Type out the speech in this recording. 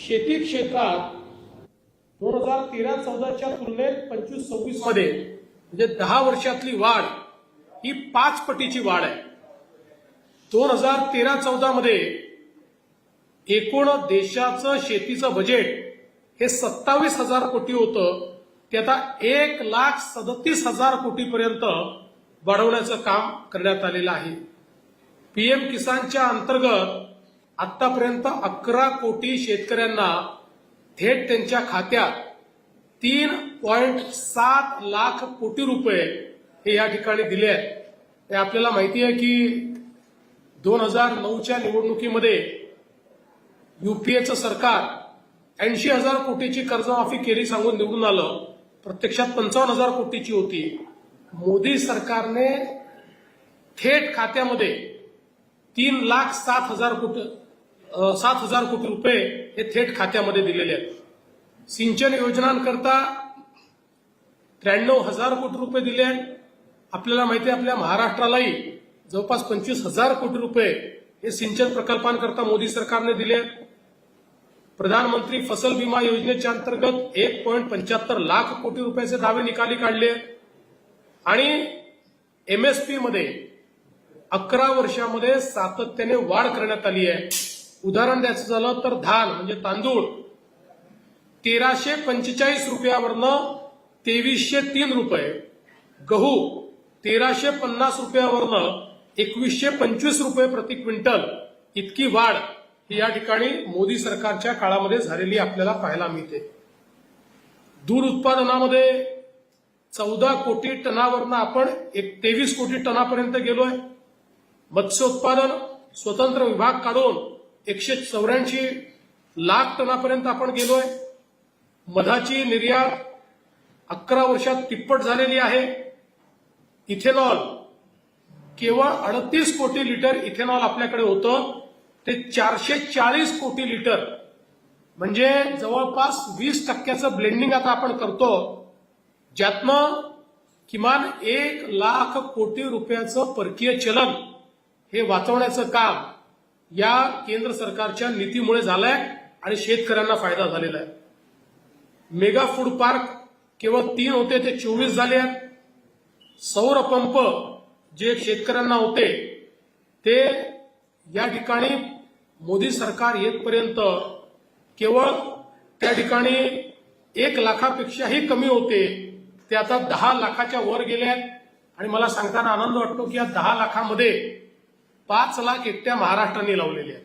शेती क्षेत्रात दोन हजार तेरा चौदाच्या तुलनेत पंचवीस सव्वीसमध्ये म्हणजे दहा वर्षातली वाढ ही पाच पटीची वाढ आहे. दोन हजार तेरा चौदा मध्ये एकूण देशाचं शेतीचं बजेट हे सत्तावीस हजार कोटी होतं. ते आता एक लाख सदतीस हजार कोटीपर्यंत वाढवण्याचं काम करण्यात आलेलं आहे. पीएम किसानच्या अंतर्गत आतापर्यंत अकरा कोटी शेतकऱ्यांना थेट त्यांच्या खात्यात तीन पॉइंट सात लाख कोटी रुपये हे या ठिकाणी दिले आहेत. हे आपल्याला माहिती आहे की दोन हजार नऊच्या निवडणुकीमध्ये युपीएचं सरकार ऐंशी हजार कोटीची कर्जमाफी केली सांगून निवडून आलं. प्रत्यक्षात पंचावन्न हजार कोटीची होती. मोदी सरकारने थेट खात्यामध्ये तीन लाख सात हजार कोटी सात हजार कोटी रुपये हे थेट खात्यामध्ये दिलेले आहेत. सिंचन योजनांकरता त्र्याण्णव हजार कोटी रुपये दिले आहेत. आपल्याला माहिती आहे आपल्या महाराष्ट्रालाही जवळपास पंचवीस हजार कोटी रुपये हे सिंचन प्रकल्पांकरता मोदी सरकारने दिले आहेत. प्रधानमंत्री फसल विमा योजनेच्या अंतर्गत एक पॉईंट पंच्याहत्तर लाख कोटी रुपयाचे दावे निकाली काढले आणि एमएसपी मध्ये अकरा वर्षामध्ये सातत्याने वाढ करण्यात आली आहे. उदाहरण द्यायचं झालं तर धान म्हणजे तांदूळ. तेराशे पंचेचाळीस रुपयावरनं तेवीसशे तीन रुपये. गहू तेराशे पन्नास रुपयावरनं एकवीसशे पंचवीस रुपये प्रति क्विंटल. इतकी वाढ ही या ठिकाणी मोदी सरकारच्या काळामध्ये झालेली आपल्याला पाहायला मिळते. दूध उत्पादनामध्ये चौदा कोटी टनावरनं आपण एक तेवीस कोटी टनापर्यंत गेलोय. मत्स्य उत्पादन स्वतंत्र विभाग काढून एकशे चौऱ्याऐंशी लाख टनापर्यंत आपण गेलोय. मधाची निर्यात अकरा वर्षात तिप्पट झालेली आहे. इथेनॉल केवळ अडतीस कोटी लिटर इथेनॉल आपल्याकडे होतं. ते चारशे चाळीस कोटी लिटर म्हणजे जवळपास वीस टक्क्याचं ब्लेंडिंग आता आपण करतो. ज्यातनं किमान एक लाख कोटी रुपयाचं परकीय चलन हे वाचवण्याचं काम या केंद्र सरकारच्या नीतीमुळे झालाय आणि शेतकऱ्यांना फायदा झालेला आहे. मेगा फूड पार्क केवळ तीन होते ते चोवीस झाले आहेत. सौर पंप जे शेतकऱ्यांना होते ते या ठिकाणी मोदी सरकार येतपर्यंत केवळ त्या ठिकाणी एक लाखापेक्षाही कमी होते ते आता दहा लाखाच्या वर गेले आहेत. आणि मला सांगताना आनंद वाटतो की या दहा लाखामध्ये पाच लाख एकट्या महाराष्ट्राने लावलेले आहेत.